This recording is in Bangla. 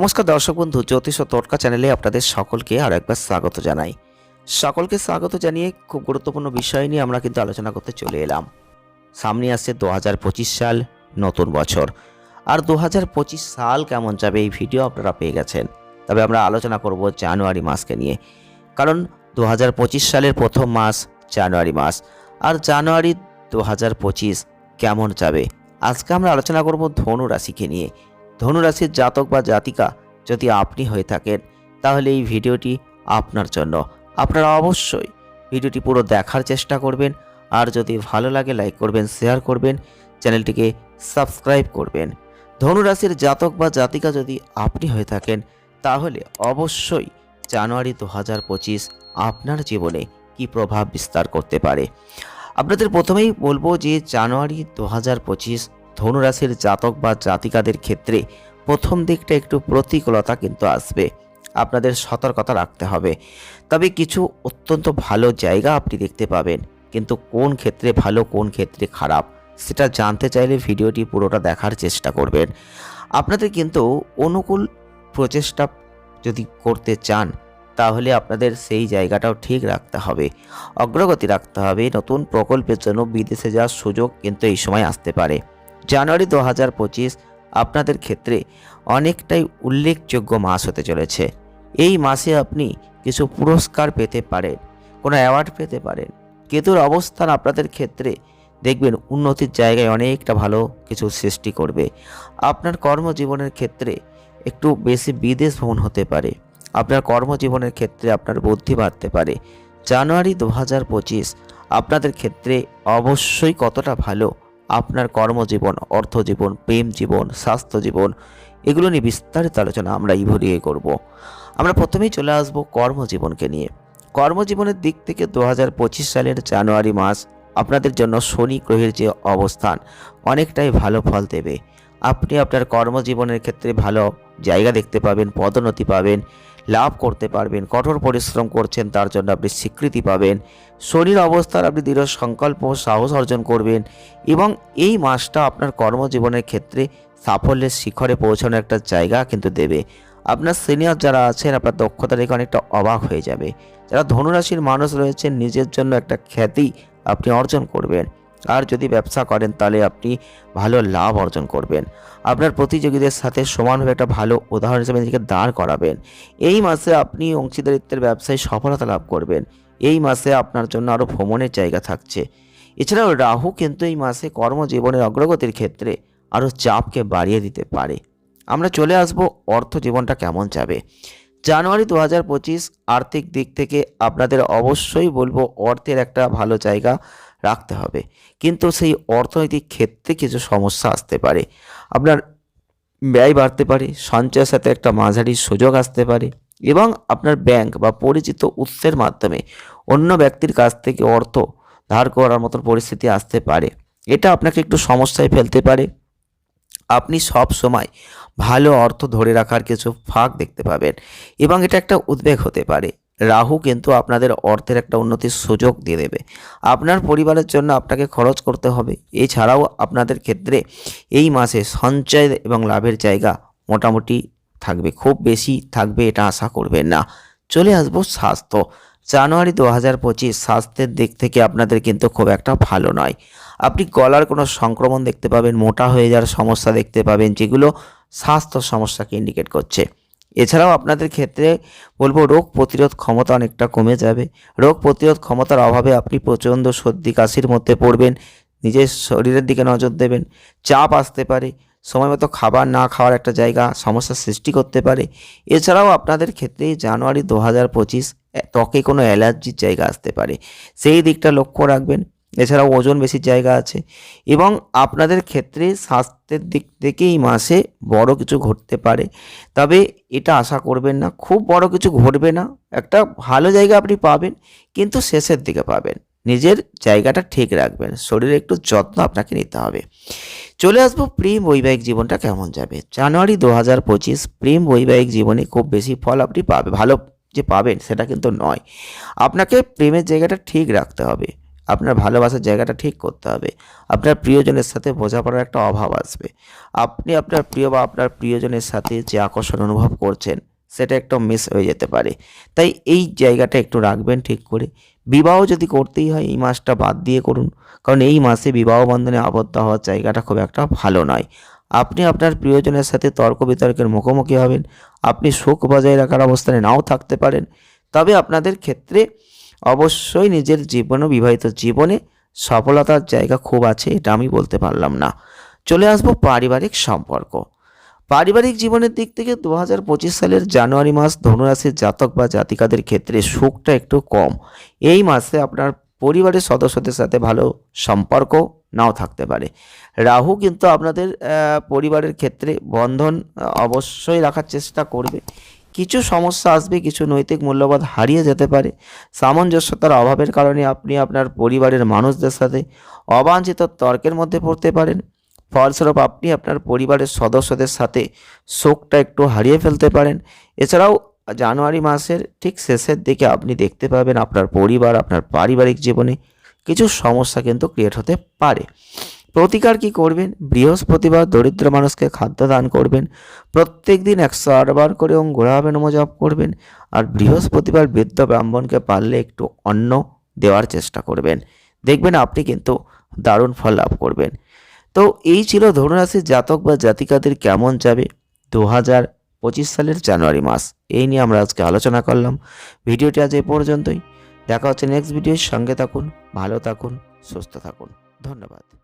নমস্কার দর্শক বন্ধু, জ্যোতিষ ও তটকা চ্যানেলে আপনাদের সকলকে আর একবার স্বাগত জানাই। সকলকে স্বাগত জানিয়ে খুব গুরুত্বপূর্ণ বিষয় নিয়ে আমরা কিন্তু আলোচনা করতে চলে এলাম। সামনে আসছে দু হাজার পঁচিশ সাল নতুন বছর। আর দু হাজার পঁচিশ সাল কেমন যাবে এই ভিডিও আপনারা পেয়ে গেছেন। তবে আমরা আলোচনা করব জানুয়ারি মাসকে নিয়ে। কারণ দু হাজার পঁচিশ সালের প্রথম মাস জানুয়ারি মাস। আর জানুয়ারি দু হাজার পঁচিশ কেমন যাবে? আজকে আমরা আলোচনা করব ধনু রাশিকে নিয়ে। ধনুরাশির জাতক বা জাতিকা যদি আপনি হয়ে থাকেন, তাহলে এই ভিডিওটি আপনার জন্য। আপনারা অবশ্যই ভিডিওটি পুরো দেখার চেষ্টা করবেন, আর যদি ভালো লাগে লাইক করবেন, শেয়ার করবেন, চ্যানেলটিকে সাবস্ক্রাইব করবেন। ধনুরাশির জাতক বা জাতিকা যদি আপনি হয়ে থাকেন, তাহলে অবশ্যই জানুয়ারি দু হাজার পঁচিশ আপনার জীবনে কি প্রভাব বিস্তার করতে পারে? আপনাদের প্রথমেই বলব যে জানুয়ারি দু হাজার পঁচিশ ধনুরাশির জাতক বা জাতিকাদের ক্ষেত্রে প্রথম দিকটা একটু প্রতিকূলতা কিন্তু আসবে। আপনাদের সতর্কতা রাখতে হবে। তবে কিছু অত্যন্ত ভালো জায়গা আপনি দেখতে পাবেন। কিন্তু কোন ক্ষেত্রে ভালো, কোন ক্ষেত্রে খারাপ, সেটা জানতে চাইলে ভিডিওটি পুরোটা দেখার চেষ্টা করবেন। আপনাদের কিন্তু অনুকূল প্রচেষ্টা যদি করতে চান, তাহলে আপনাদের সেই জায়গাটাও ঠিক রাখতে হবে। অগ্রগতি রাখতে হবে। নতুন প্রকল্পের জন্য বিদেশে যাওয়ার সুযোগ কিন্তু এই সময় আসতে পারে। জানুয়ারি দু হাজার পঁচিশ আপনাদের ক্ষেত্রে অনেকটাই উল্লেখযোগ্য মাস হতে চলেছে। এই মাসে আপনি কিছু পুরস্কার পেতে পারেন, কোনো অ্যাওয়ার্ড পেতে পারেন। কেতুর অবস্থান আপনাদের ক্ষেত্রে দেখবেন উন্নতির জায়গায় অনেকটা ভালো কিছু সৃষ্টি করবে। আপনার কর্মজীবনের ক্ষেত্রে একটু বেশি বিদেশ ভ্রমণ হতে পারে। আপনার কর্মজীবনের ক্ষেত্রে আপনার বুদ্ধি বাড়তে পারে। জানুয়ারি দু হাজার পঁচিশ আপনাদের ক্ষেত্রে অবশ্যই কতটা ভালো আপনার কর্মজীবন, অর্থজীবন, প্রেম জীবন, স্বাস্থ্য জীবন, এগুলো নিয়ে বিস্তারিত আলোচনা আমরা এই ভরিয়ে করব। আমরা প্রথমেই চলে আসব কর্মজীবনকে নিয়ে। কর্মজীবনের দিক থেকে দু হাজার পঁচিশ সালের জানুয়ারি মাস আপনাদের জন্য শনি গ্রহের যে অবস্থান, অনেকটাই ভালো ফল দেবে। আপনি আপনার কর্মজীবনের ক্ষেত্রে ভালো জায়গা দেখতে পাবেন, পদোন্নতি পাবেন লাভ করতে পারবেন, কঠোর পরিশ্রম করছেন, তার জন্য আপনি স্বীকৃতি পাবেন। শরীর অবস্থার আপনি দৃঢ় সংকল্প ও সাহস অর্জন করবেন এবং এই মাসটা আপনার কর্মজীবনের ক্ষেত্রে সাফল্যের শিখরে পৌঁছানোর একটা জায়গা কিন্তু দেবে। আপনার সিনিয়র যারা আছেন, আপনার দক্ষতা দেখে অনেকটা অবাক হয়ে যাবে। যারা ধনুরাশির মানুষ রয়েছেন, নিজের জন্য একটা খ্যাতি আপনি অর্জন করবেন। আর যদি ব্যবসা করেন, তাহলে আপনি ভালো লাভ অর্জন করবেন। আপনার প্রতিযোগীদের সাথে সমানভাবে একটা ভালো উদাহরণ হিসেবে নিজেকে দাঁড় করাবেন। এই মাসে আপনি অংশীদারিত্বের ব্যবসায় সফলতা লাভ করবেন। এই মাসে আপনার জন্য আরও ভ্রমণের জায়গা থাকছে। এছাড়াও রাহু কিন্তু এই মাসে কর্মজীবনের অগ্রগতির ক্ষেত্রে আরও চাপকে বাড়িয়ে দিতে পারে। আমরা চলে আসব অর্থ জীবনটা কেমন যাবে। জানুয়ারি দু হাজার পঁচিশ আর্থিক দিক থেকে আপনাদের অবশ্যই বলব অর্থের একটা ভালো জায়গা রাখতে হবে। কিন্তু সেই অর্থনৈতিক ক্ষেত্রে কিছু সমস্যা আসতে পারে। আপনার ব্যয় বাড়তে পারে, সঞ্চয়ের সাথে একটা মাঝারি সুযোগ আসতে পারে এবং আপনার ব্যাংক বা পরিচিত উৎসের মাধ্যমে অন্য ব্যক্তির কাছ থেকে অর্থ ধার করার মতন পরিস্থিতি আসতে পারে। এটা আপনাকে একটু সমস্যায় ফেলতে পারে। আপনি সব সময় ভালো অর্থ ধরে রাখার কিছু ফাঁক দেখতে পাবেন। এবং এটা একটা উদ্বেগ হতে পারে। রাহু কিন্তু আপনাদের অর্থের একটা উন্নতির সুযোগ দিয়ে দেবে। আপনার পরিবারের জন্য আপনাকে খরচ করতে হবে। এছাড়াও আপনাদের ক্ষেত্রে এই মাসে সঞ্চয় এবং লাভের জায়গা মোটামুটি থাকবে। খুব বেশি থাকবে এটা আশা করবেন না। চলে আসব স্বাস্থ্য। জানুয়ারি দু হাজার পঁচিশ স্বাস্থ্যের দিক থেকে আপনাদের কিন্তু খুব একটা ভালো নয়। আপনি গলার কোনো সংক্রমণ দেখতে পাবেন, মোটা হয়ে যাওয়ার সমস্যা দেখতে পাবেন, যেগুলো স্বাস্থ্য সমস্যাকে ইন্ডিকেট করছে। এছাড়াও আপনাদের ক্ষেত্রে বলব, রোগ প্রতিরোধ ক্ষমতা অনেকটা কমে যাবে। রোগ প্রতিরোধ ক্ষমতার অভাবে আপনি প্রচণ্ড সর্দি, কাশির মধ্যে পড়বেন, নিজের শরীরের দিকে নজর দেবেন, চাপ আসতে পারে, সময় মতো খাবার না খাওয়ার একটা জায়গা সমস্যার সৃষ্টি করতে পারে। এছাড়াও আপনাদের ক্ষেত্রে জানুয়ারি দু হাজার পঁচিশ ত্বকে কোনো অ্যালার্জির জায়গা আসতে পারে। সেই দিকটা লক্ষ্য রাখবেন। এছাড়াও ওজন বেশি জায়গা আছে। এবং আপনাদের ক্ষেত্রে স্বাস্থ্যের দিক থেকে এই মাসে বড় কিছু ঘটতে পারে। তবে এটা আশা করবেন না, খুব বড় কিছু ঘটবে না। একটা ভালো জায়গা আপনি পাবেন, কিন্তু শেষের দিকে পাবেন। নিজের জায়গাটা ঠিক রাখবেন, শরীরে একটু যত্ন আপনাকে নিতে হবে। চলে আসব প্রেম বৈবাহিক জীবনটা কেমন যাবে? জানুয়ারি দু হাজার পঁচিশ, প্রেম বৈবাহিক জীবনে খুব বেশি ফল আপনি পাবে, ভালো যে পাবেন সেটা কিন্তু নয়। আপনাকে প্রেমের জায়গাটা ঠিক রাখতে হবে। আপনার ভালোবাসার জায়গাটা ঠিক করতে হবে। আপনার প্রিয়জনের সাথে বোঝাপড়ার একটা অভাব আসবে। আপনি আপনার প্রিয় বা আপনার প্রিয়জনের সাথে যে আকর্ষণ অনুভব করছেন, সেটা একটু মিস হয়ে যেতে পারে। তাই এই জায়গাটা একটু রাখবেন ঠিক করে। বিবাহ যদি করতেই হয়, এই মাসটা বাদ দিয়ে করুন। কারণ এই মাসে বিবাহ বন্ধনে আবদ্ধ হওয়ার জায়গাটা খুব একটা ভালো নয়। আপনি আপনার প্রিয়জনের সাথে তর্ক বিতর্কের মুখোমুখি হবেন। আপনি সুখ বজায় রাখার অবস্থানে নাও থাকতে পারেন। তবে আপনাদের ক্ষেত্রে অবশ্যই নিজের জীবন, বিবাহিত জীবনে সফলতার জায়গা খুব আছে, এটা আমি বলতে পারলাম না। চলে আসব পারিবারিক সম্পর্ক। পারিবারিক জীবনের দিক থেকে দু হাজার পঁচিশ সালের জানুয়ারি মাস ধনুরাশির জাতক বা জাতিকাদের ক্ষেত্রে সুখটা একটু কম। এই মাসে আপনার পরিবারের সদস্যদের সাথে ভালো সম্পর্ক নাও থাকতে পারে। রাহু কিন্তু আপনাদের পরিবারের ক্ষেত্রে বন্ধন অবশ্যই রাখার চেষ্টা করবে। কিছু সমস্যা আসবে, কিছু নৈতিক মূল্যবোধ হারিয়ে যেতে পারে। সামঞ্জস্যতার অভাবের কারণে আপনি আপনার পরিবারের মানুষদের সাথে অবাঞ্ছিত তর্কের মধ্যে পড়তে পারেন। ফলস্বরূপ আপনি আপনার পরিবারের সদস্যদের সাথে শোকটা একটু হারিয়ে ফেলতে পারেন। এছাড়াও জানুয়ারি মাসের ঠিক শেষের দিকে আপনি দেখতে পাবেন আপনার পরিবার, আপনার পারিবারিক জীবনে কিছু সমস্যা কিন্তু ক্রিয়েট হতে পারে। প্রতিকার কি করবেন? বৃহস্পতিবার দরিদ্র মানুষকে খাদ্য দান করবেন। প্রত্যেক দিন একশো আটবার করে ওম গোড়াবে নম জপ করবেন। আর বৃহস্পতিবার বৃদ্ধ ব্রাহ্মণকে পারলে একটু অন্ন দেওয়ার চেষ্টা করবেন। দেখবেন আপনি কিন্তু দারুণ ফল লাভ করবেন। তো এই ছিল ধনুরাশির জাতক বা জাতিকাদের কেমন যাবে দু হাজার পঁচিশ সালের জানুয়ারি মাস। এই নিয়ে আমরা আজকে আলোচনা করলাম। ভিডিওটি আজ এই পর্যন্তই। দেখা হচ্ছে নেক্সট ভিডিওর সঙ্গে থাকুন, ভালো থাকুন, সুস্থ থাকুন। ধন্যবাদ।